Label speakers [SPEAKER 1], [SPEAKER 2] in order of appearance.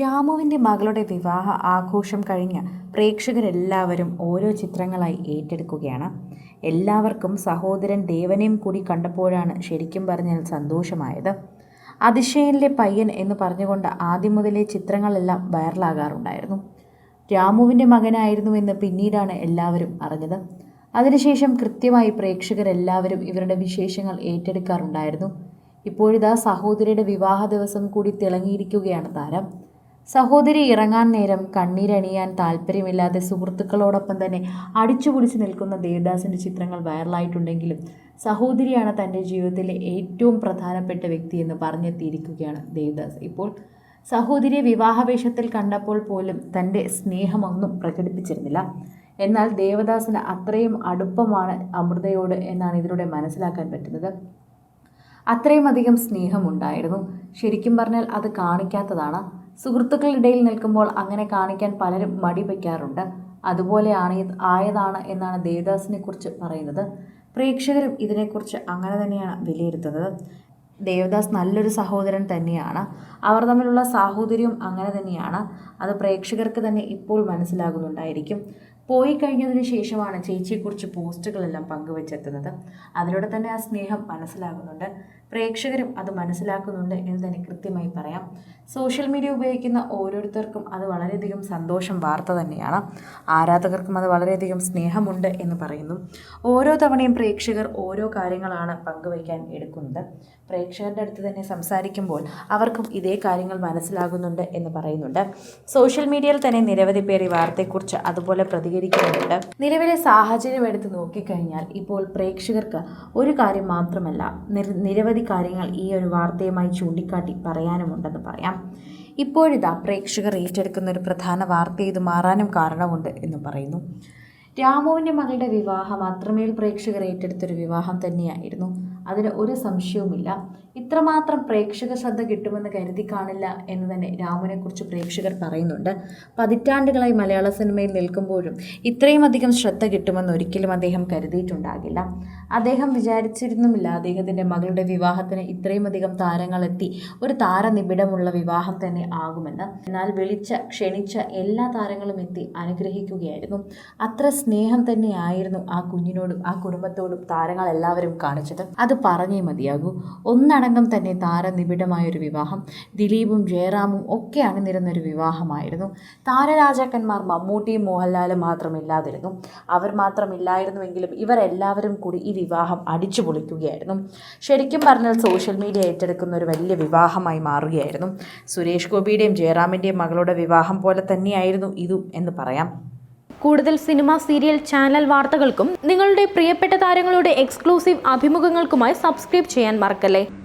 [SPEAKER 1] രാമുവിന്റെ മകളുടെ വിവാഹ ആഘോഷം കഴിഞ്ഞ് പ്രേക്ഷകരെല്ലാവരും ഓരോ ചിത്രങ്ങളായി ഏറ്റെടുക്കുകയാണ്. എല്ലാവർക്കും സഹോദരൻ ദേവനെയും കൂടി കണ്ടപ്പോഴാണ് ശരിക്കും പറഞ്ഞാൽ സന്തോഷമായത്. അതിശയനിലെ പയ്യൻ എന്ന് പറഞ്ഞുകൊണ്ട് ആദ്യം മുതലേ ചിത്രങ്ങളെല്ലാം വൈറലാകാറുണ്ടായിരുന്നു. രാമുവിന്റെ മകനായിരുന്നുവെന്ന് പിന്നീടാണ് എല്ലാവരും അറിഞ്ഞത്. അതിനുശേഷം കൃത്യമായി പ്രേക്ഷകരെല്ലാവരും ഇവരുടെ വിശേഷങ്ങൾ ഏറ്റെടുക്കാറുണ്ടായിരുന്നു. ഇപ്പോഴിതാ സഹോദരിയുടെ വിവാഹ ദിവസം കൂടി തിളങ്ങിയിരിക്കുകയാണ് താരം. സഹോദരി ഇറങ്ങാൻ നേരം കണ്ണീരണിയാൻ താല്പര്യമില്ലാതെ സുഹൃത്തുക്കളോടൊപ്പം തന്നെ അടിച്ചുപിടിച്ച് നിൽക്കുന്ന ദേവദാസിന്റെ ചിത്രങ്ങൾ വൈറലായിട്ടുണ്ടെങ്കിലും സഹോദരിയാണ് തന്റെ ജീവിതത്തിലെ ഏറ്റവും പ്രധാനപ്പെട്ട വ്യക്തി എന്ന് പറഞ്ഞെത്തിയിരിക്കുകയാണ് ദേവദാസ്. ഇപ്പോൾ സഹോദരിയെ വിവാഹവേഷത്തിൽ കണ്ടപ്പോൾ പോലും തന്റെ സ്നേഹമൊന്നും പ്രകടിപ്പിച്ചിരുന്നില്ല. എന്നാൽ ദേവദാസിന് അത്രയും അടുപ്പമാണ് അമൃതയോട് എന്നാണ് ഇതിലൂടെ മനസ്സിലാക്കാൻ പറ്റുന്നത്. അത്രയും അധികം സ്നേഹമുണ്ടായിരുന്നു. ശരിക്കും പറഞ്ഞാൽ അത് കാണിക്കാത്തതാണ്. സുഹൃത്തുക്കളുടെ നിൽക്കുമ്പോൾ അങ്ങനെ കാണിക്കാൻ പലരും മടി വയ്ക്കാറുണ്ട്. അതുപോലെയാണ് ആയതാണ് എന്നാണ് ദേവദാസിനെ കുറിച്ച് പറയുന്നത്. പ്രേക്ഷകരും ഇതിനെക്കുറിച്ച് അങ്ങനെ തന്നെയാണ് വിലയിരുത്തുന്നത്. ദേവദാസ് നല്ലൊരു സഹോദരൻ തന്നെയാണ്. അവർ തമ്മിലുള്ള സാഹോദര്യം അങ്ങനെ തന്നെയാണ്. അത് പ്രേക്ഷകർക്ക് തന്നെ ഇപ്പോൾ മനസ്സിലാകുന്നുണ്ടായിരിക്കും. പോയി കഴിഞ്ഞതിന് ശേഷമാണ് ചേച്ചിയെക്കുറിച്ച് പോസ്റ്റുകളെല്ലാം പങ്കുവച്ചെത്തുന്നത്. അതിലൂടെ തന്നെ ആ സ്നേഹം മനസ്സിലാകുന്നുണ്ട്. പ്രേക്ഷകരും അത് മനസ്സിലാക്കുന്നുണ്ട് എന്ന് തന്നെ കൃത്യമായി പറയാം. സോഷ്യൽ മീഡിയ ഉപയോഗിക്കുന്ന ഓരോരുത്തർക്കും അത് വളരെയധികം സന്തോഷം വാർത്ത തന്നെയാണ്. ആരാധകർക്കും അത് വളരെയധികം സ്നേഹമുണ്ട് എന്ന് പറയുന്നു. ഓരോ തവണയും പ്രേക്ഷകർ ഓരോ കാര്യങ്ങളാണ് പങ്കുവയ്ക്കാൻ എടുക്കുന്നത്. പ്രേക്ഷകരുടെ അടുത്ത് തന്നെ സംസാരിക്കുമ്പോൾ അവർക്കും ഇതേ കാര്യങ്ങൾ മനസ്സിലാകുന്നുണ്ട് എന്ന് പറയുന്നുണ്ട്. സോഷ്യൽ മീഡിയയിൽ തന്നെ നിരവധി പേർ ഈ വാർത്തയെക്കുറിച്ച് അതുപോലെ പ്രതികരിക്കുന്നുണ്ട്. നിലവിലെ സാഹചര്യം എടുത്ത് നോക്കിക്കഴിഞ്ഞാൽ ഇപ്പോൾ പ്രേക്ഷകർക്ക് ഒരു കാര്യം മാത്രമല്ല നിരവധി കാര്യങ്ങൾ ഈ ഒരു വാർത്തയുമായി ചൂണ്ടിക്കാട്ടി പറയാനുമുണ്ടെന്ന് പറയാം. ഇപ്പോഴിതാ പ്രേക്ഷകർ ഏറ്റെടുക്കുന്ന ഒരു പ്രധാന വാർത്ത ഇത് മാറാനും കാരണമുണ്ട് എന്ന് പറയുന്നു. രാമുവിന്റെ മകളുടെ വിവാഹം അത്രമേൽ പ്രേക്ഷകർ ഏറ്റെടുത്തൊരു വിവാഹം തന്നെയായിരുന്നു. അതിന് ഒരു സംശയവുമില്ല. ഇത്രമാത്രം പ്രേക്ഷക ശ്രദ്ധ കിട്ടുമെന്ന് കരുതി കാണില്ല എന്ന് തന്നെ രാമുവിനെക്കുറിച്ച് പ്രേക്ഷകർ പറയുന്നുണ്ട്. പതിറ്റാണ്ടുകളായി മലയാള സിനിമയിൽ നിൽക്കുമ്പോഴും ഇത്രയും അധികം ശ്രദ്ധ കിട്ടുമെന്ന് ഒരിക്കലും അദ്ദേഹം കരുതിയിട്ടുണ്ടാകില്ല. അദ്ദേഹം വിചാരിച്ചിരുന്നുമില്ല അദ്ദേഹത്തിന്റെ മകളുടെ വിവാഹത്തിന് ഇത്രയും അധികം താരങ്ങളെത്തി ഒരു താരനിബിഡമുള്ള വിവാഹം തന്നെ ആകുമെന്ന്. എന്നാൽ വിളിച്ച ക്ഷണിച്ച എല്ലാ താരങ്ങളും എത്തി അനുഗ്രഹിക്കുകയായിരുന്നു. അത്ര സ്നേഹം തന്നെയായിരുന്നു ആ കുഞ്ഞിനോടും ആ കുടുംബത്തോടും താരങ്ങൾ എല്ലാവരും കാണിച്ചത്. അത് പറഞ്ഞേ മതിയാകൂ. ഒന്നടങ്കം തന്നെ താരനിബിഡമായൊരു വിവാഹം. ദിലീപും ജയറാമും ഒക്കെ അണിനിരുന്നൊരു വിവാഹമായിരുന്നു. താരരാജാക്കന്മാർ മമ്മൂട്ടിയും മോഹൻലാലും മാത്രമില്ലാതിരുന്നു. അവർ മാത്രമില്ലായിരുന്നുവെങ്കിലും ഇവരെല്ലാവരും കൂടി ഈ വിവാഹം അടിച്ചു പൊളിക്കുകയായിരുന്നു. ശരിക്കും പറഞ്ഞാൽ സോഷ്യൽ മീഡിയ ഏറ്റെടുക്കുന്ന ഒരു വലിയ വിവാഹമായി മാറുകയായിരുന്നു. സുരേഷ് ഗോപിയുടെയും ജയറാമിന്റെയും മകളുടെ വിവാഹം പോലെ തന്നെയായിരുന്നു ഇതും എന്ന് പറയാം.
[SPEAKER 2] കൂടുതൽ സിനിമ സീരിയൽ ചാനൽ വാർത്തകൾക്കും നിങ്ങളുടെ പ്രിയപ്പെട്ട താരങ്ങളുടെ എക്സ്ക്ലൂസീവ് അഭിമുഖങ്ങൾക്കുമായി സബ്സ്ക്രൈബ് ചെയ്യാൻ മറക്കല്ലേ?